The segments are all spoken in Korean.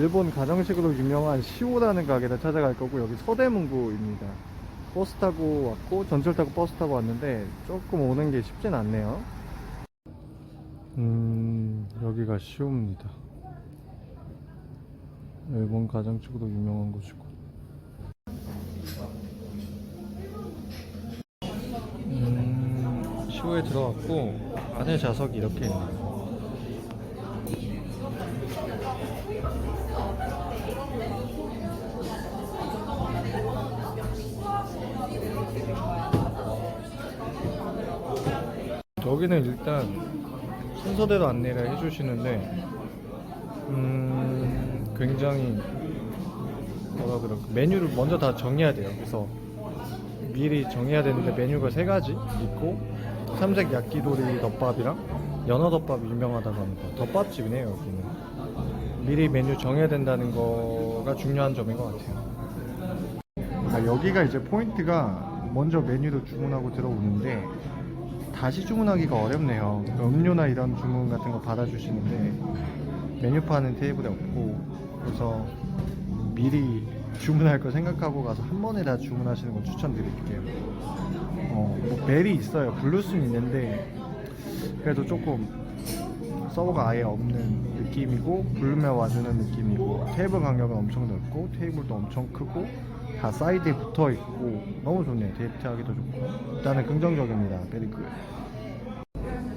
일본 가정식으로 유명한 시오라는 가게를 찾아갈 거고 여기 서대문구입니다. 버스 타고 왔고 전철 타고 버스 타고 왔는데 조금 오는 게 쉽진 않네요. 음 여기가 시오입니다. 일본 가정식으로 유명한 곳이고. 음 시오에 들어왔고 안에 좌석이 이렇게 있네요. 여기는 일단 순서대로 안내를 해주시는데 음 굉장히 뭐라 그럴까? 메뉴를 먼저 다 정해야 돼요. 그래서 미리 정해야 되는데 메뉴가 세 가지 있고 삼색 야끼도리 덮밥이랑 연어 덮밥이 유명하다고 합니다. 덮밥집이네요 여기는. 미리 메뉴 정해야 된다는 거가 중요한 점인 것 같아요. 아, 여기가 이제 포인트가 먼저 메뉴를 주문하고 들어오는데 다시 주문하기가 어렵네요. 음료나 이런 주문 같은 거 받아주시는데 메뉴판은 테이블에 없고 그래서 미리 주문할 거 생각하고 가서 한 번에 다 주문하시는 걸 추천드릴게요. 어, 뭐 벨이 있어요. 수는 있는데 그래도 조금 서버가 아예 없는 느낌이고 부르면 와주는 느낌이고 테이블 간격은 엄청 넓고 테이블도 엄청 크고 다 사이드에 붙어 있고 너무 좋네요. 데이트하기도 좋고. 일단은 긍정적입니다. 베리굿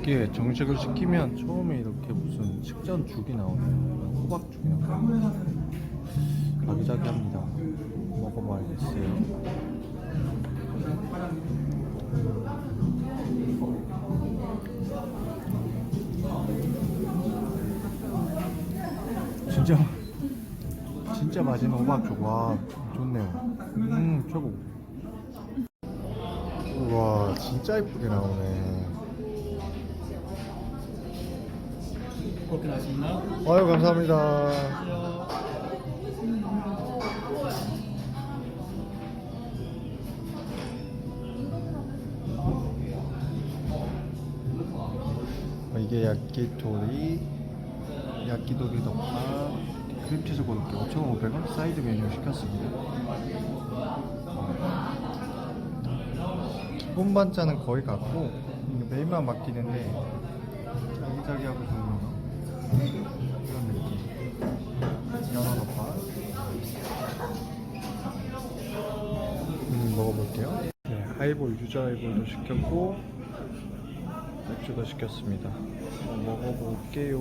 이게 정식을 시키면 처음에 이렇게 무슨 식전 죽이 나오네요 호박죽이나 아기자기합니다. 먹어봐야겠어요. 진짜 진짜 맛있는 호박죽. 와 좋네요. 음 최고. 우와 진짜 이쁘게 나오네. 그렇게 나왔습니다. 아유 감사합니다. 어, 이게 야끼토리 야끼도리 덮밥 크림치즈 고로케. 5,500원 사이드 메뉴 시켰습니다 반찬은 거의 같고 메인만 맡기는데 자기자기하고 좋은 이런 느낌. 연어 덮밥. 음, 먹어볼게요. 네, 하이볼 유자 하이볼도 시켰고 맥주도 시켰습니다. 먹어볼게요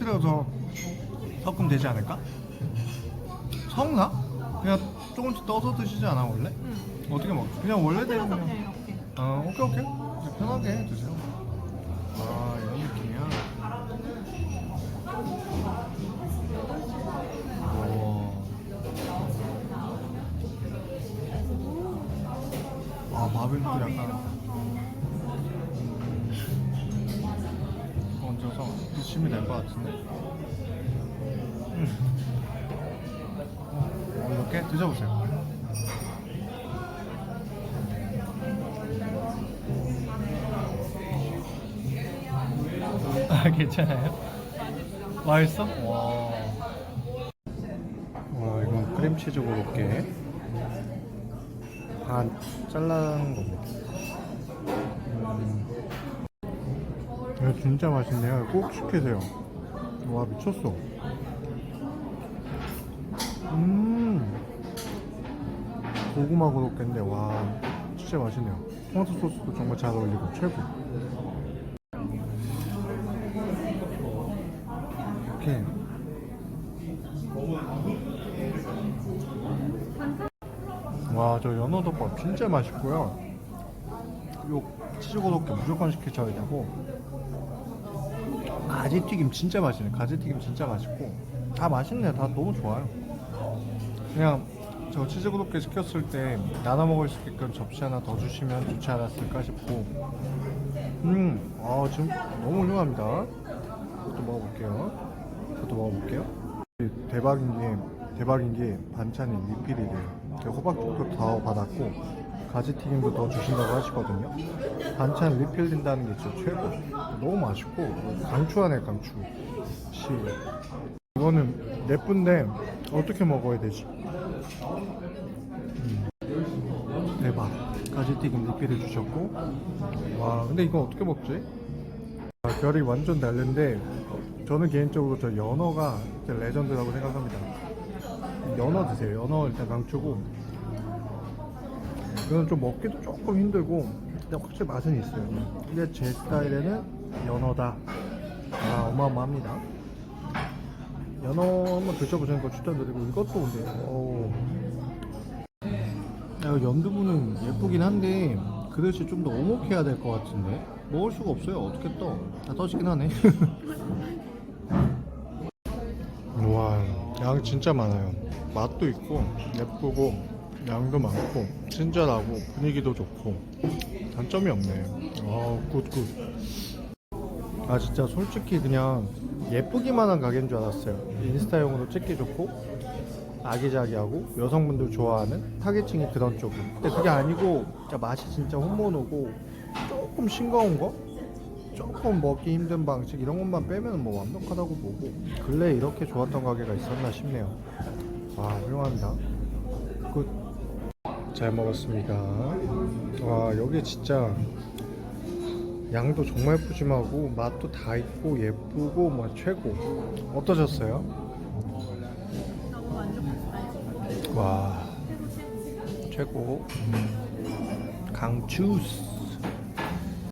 터뜨려서 섞으면 되지 않을까? 섞나? 그냥 조금씩 떠서 드시지 않아 원래? 응. 어떻게 먹지? 그냥 원래대로 그냥 이렇게. 아 오케이 오케이 이제 편하게 드세요 아 이런 느낌이야 우와 아 밥은 또 약간 드시면 될 것 같은데 음. 어, 이렇게 드셔보세요 아 괜찮아요? 맛있어? 와. 와 이건 크림치즈 고로케 반 잘라는 겁니다. 이거 진짜 맛있네요. 꼭 시키세요. 와 미쳤어. 음. 고구마 고로케인데 와 진짜 맛있네요. 토마토 소스도 정말 잘 어울리고 최고. 이렇게 와 저 연어덮밥 진짜 맛있고요 요 치즈 고로케 무조건 시키셔야 되고 가지 튀김 진짜 맛있네. 가지 튀김 진짜 맛있고. 다 맛있네요. 다 너무 좋아요. 그냥 저 치즈고로케 시켰을 때 나눠 먹을 수 있게끔 접시 하나 더 주시면 좋지 않았을까 싶고. 음, 아 지금 너무 훌륭합니다. 이것도 먹어볼게요. 이것도 먹어볼게요. 대박인 게 대박인 게 반찬이 리필이 돼요. 제가 호박죽도 더 받았고 가지튀김도 더 주신다고 하시거든요. 반찬 리필 된다는 게 진짜 최고. 너무 맛있고 강추하네 강추. 시. 이거는 예쁜데 어떻게 먹어야 되지? 음. 대박. 가지튀김 리필해 주셨고 와 근데 이거 어떻게 먹지? 아, 결이 완전 다른데 저는 개인적으로 저 연어가 레전드라고 생각합니다. 연어 드세요. 연어 일단 강추고 이건 좀 먹기도 조금 힘들고 근데 확실히 맛은 있어요. 근데 제 스타일에는 연어다. 아 어마어마합니다. 연어 한번 드셔보시는 거 추천드리고 이것도 근데 어우 야, 연두부는 예쁘긴 한데 그릇이 좀더 오목해야 될 것 같은데 먹을 수가 없어요 어떻게 떠? 아, 떠지긴 하네 우와 양 진짜 많아요 맛도 있고 예쁘고 양도 많고 친절하고 분위기도 좋고 단점이 없네 아 굿굿. 아 진짜 솔직히 그냥 예쁘기만 한 가게인 줄 알았어요. 인스타용으로 찍기 좋고 아기자기하고 여성분들 좋아하는 타겟층이 그런 쪽이 근데 그게 아니고 진짜 맛이 진짜 혼모노고 조금 싱거운 거? 조금 먹기 힘든 방식 이런 것만 빼면 뭐 완벽하다고 보고 근래 이렇게 좋았던 가게가 있었나 싶네요. 와 훌륭합니다. 굿 잘 먹었습니다. 와 여기 진짜 양도 정말 푸짐하고 맛도 다 있고 예쁘고 뭐 최고. 어떠셨어요? 와 최고. 강추스